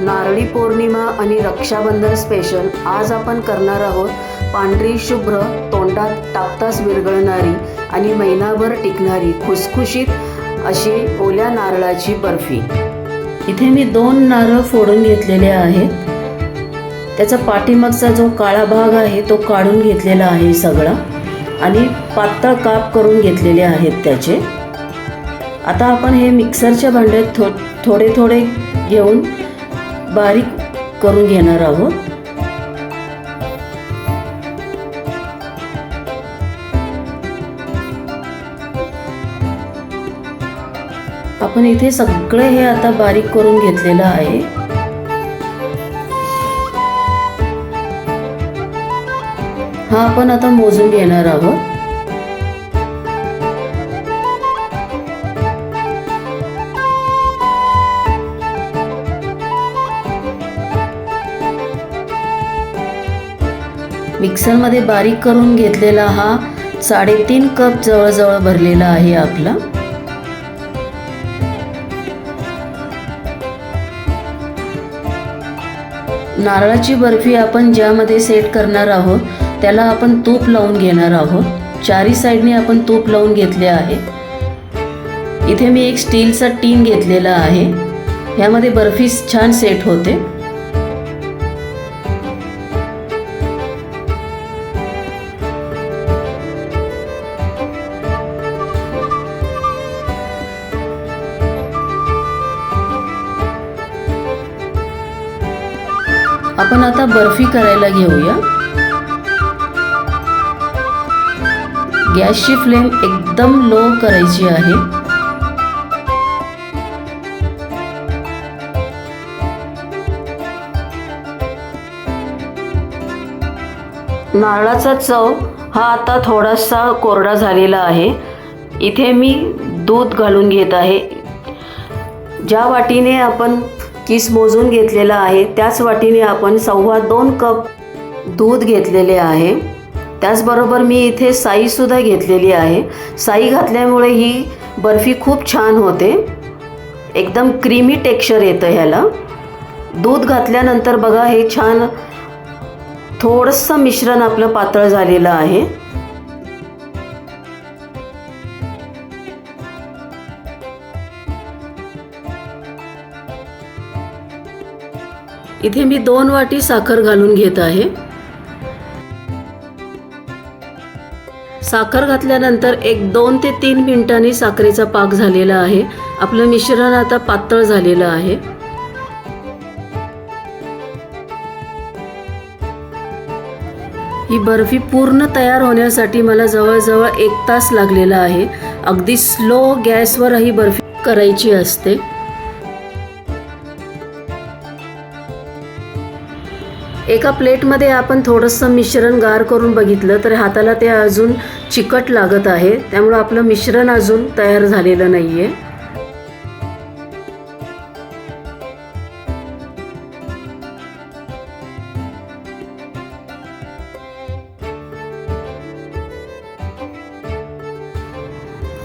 नारळी पौर्णिमा आणि रक्षाबंधन स्पेशल आज आपण करणार आहोत पांढरी शुभ्र तोंडात टाकताच विरघळणारी आणि महिनाभर टिकणारी खुसखुशीत अशी ओल्या नारळाची बर्फी. इथे मी दोन नारळ फोडून घेतलेले आहेत. त्याचा पाठीमागचा जो काळा भाग आहे तो काढून घेतलेला आहे सगळा आणि पातळ काप करून घेतलेले आहेत त्याचे. आता आपण हे मिक्सरच्या भांड्यात थो थोडे थोडे घेऊन बारीक करून घेणार आहोत. आपण इथे सगळे हे आता बारीक करून घेतलेलं आहे. हा आपण आता मोजून घेणार आहोत. मिक्सरमध्ये बारीक करून घेतलेला हा साडेतीन कप जवळजवळ भरलेला आहे आपला. नारळाची बर्फी आपण ज्यामध्ये सेट करणार आहोत त्याला आपण तूप लावून घेणार आहोत. चारी साईडने आपण तूप लावून घेतले आहे. इथे मी एक स्टीलचा टीन घेतलेला आहे. ह्यामध्ये बर्फी छान सेट होते. आपण आता बर्फी करायला घेऊया. गॅसची फ्लेम एकदम लो करायची आहे. नारळाचा चव हा आता थोडासा कोरडा झालेला आहे. इथे मी दूध घालून घेत आहे. ज्या वाटीने आपण किस मोजून घेतलेला आहे? त्याच वाटीने आपण सव्वा दोन कप दूध घेतलेले आहे. त्याचबरोबर मी इथे साईसुद्धा घेतलेली आहे. साई घातल्यामुळे ही बर्फी खूप छान होते. एकदम क्रीमी टेक्स्चर येतं ह्याला. दूध घातल्यानंतर बघा हे छान थोडंसं मिश्रण आपलं पातळ झालेलं आहे. इथे मी दोन वाटी साखर घालून घेत आहे. साखर घातल्यानंतर एक दोन ते तीन मिनिटांनी साखरेचा पाक झालेला आहे. आपलं मिश्रण आता पातळ झालेलं आहे. ही बर्फी पूर्ण तयार होण्यासाठी मला जवळजवळ एक तास लागलेला आहे. अगदी स्लो गॅसवर ही बर्फी करायची असते. एका प्लेटमध्ये आपण थोडंसं मिश्रण गार करून बघितलं तर हाताला ते अजून चिकट लागत आहे. त्यामुळं आपलं मिश्रण अजून तयार झालेलं नाही आहे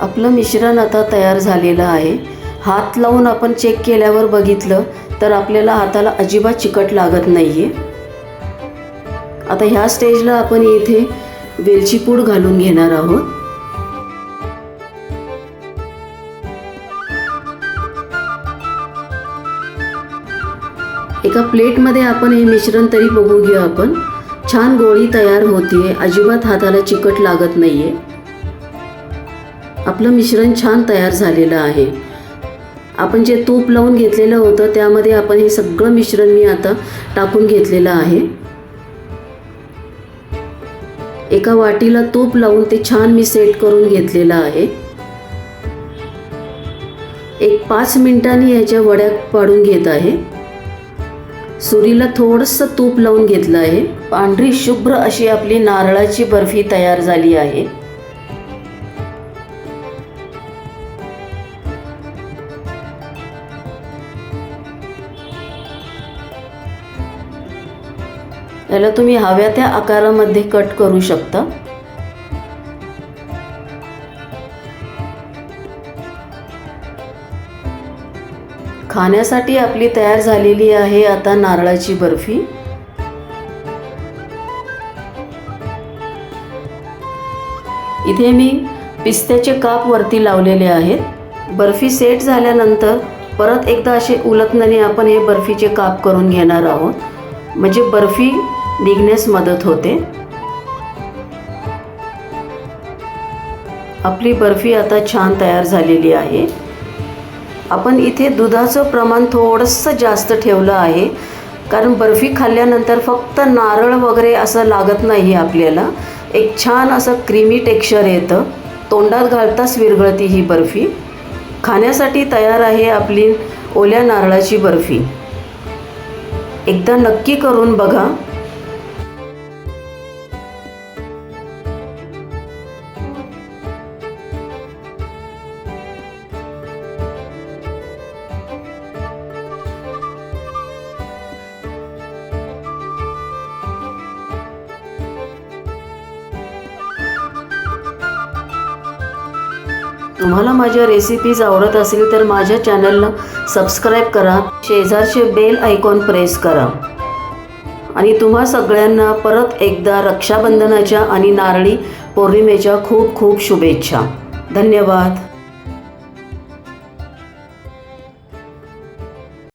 आपलं मिश्रण आता तयार झालेलं आहे. हात लावून आपण चेक केल्यावर बघितलं तर आपल्याला हाताला अजिबात चिकट लागत नाही आहे आता ह्या स्टेजला आपण इथे वेलची पूड घालून घेणार आहोत. एका प्लेटमध्ये आपण हे मिश्रण तरी बघू घेऊ आपण. छान गोळी तयार होतीये. अजिबात हाताला चिकट लागत नाहीये. आपलं मिश्रण छान तयार झालेलं आहे. आपण जे तूप लावून घेतलेलं होतं त्यामध्ये आपण हे सगळं मिश्रण मी आता टाकून घेतलेलं आहे. एका वाटीला तूप लावून ते छान मी सेट करून घेतलेलं आहे. एक पाच मिनिटांनी याच्या वड्या पाडून घेत आहे. सुरीला थोडंसं तूप लावून घेतलं आहे. पांढरी शुभ्र अशी आपली नारळाची बर्फी तयार झाली आहे. त्याला तुम्ही हव्या त्या आकारामध्ये कट करू शकता. खाण्यासाठी आपली तयार झालेली आहे आता नारळाची बर्फी. इथे मी पिस्त्याचे काप वरती लावलेले आहेत. बर्फी सेट झाल्यानंतर परत एकदा असे उलटण्याने आपण हे बर्फीचे काप करून घेणार आहोत. म्हणजे बर्फी निघण्यास मदत होते. आपली बर्फी आता छान तयार झालेली आहे. आपण इथे दुधाचं प्रमाण थोडंसं जास्त ठेवलं आहे कारण बर्फी खाल्ल्यानंतर फक्त नारळ वगैरे असं लागत नाही आपल्याला. एक छान असं क्रीमी टेक्स्चर येतं. तोंडात घालताच विरघळती ही बर्फी. खाण्यासाठी तयार आहे आपली ओल्या नारळाची बर्फी. एकदा नक्की करून बघा. तुम्हाला माझ्या रेसिपीज आवडत असेल तर माझ्या चॅनलला सबस्क्राईब करा. शेजारचे बेल आयकॉन प्रेस करा. आणि तुम्हा सगळ्यांना परत एकदा रक्षाबंधनाच्या आणि नारळी पौर्णिमेच्या खूप खूप शुभेच्छा. धन्यवाद.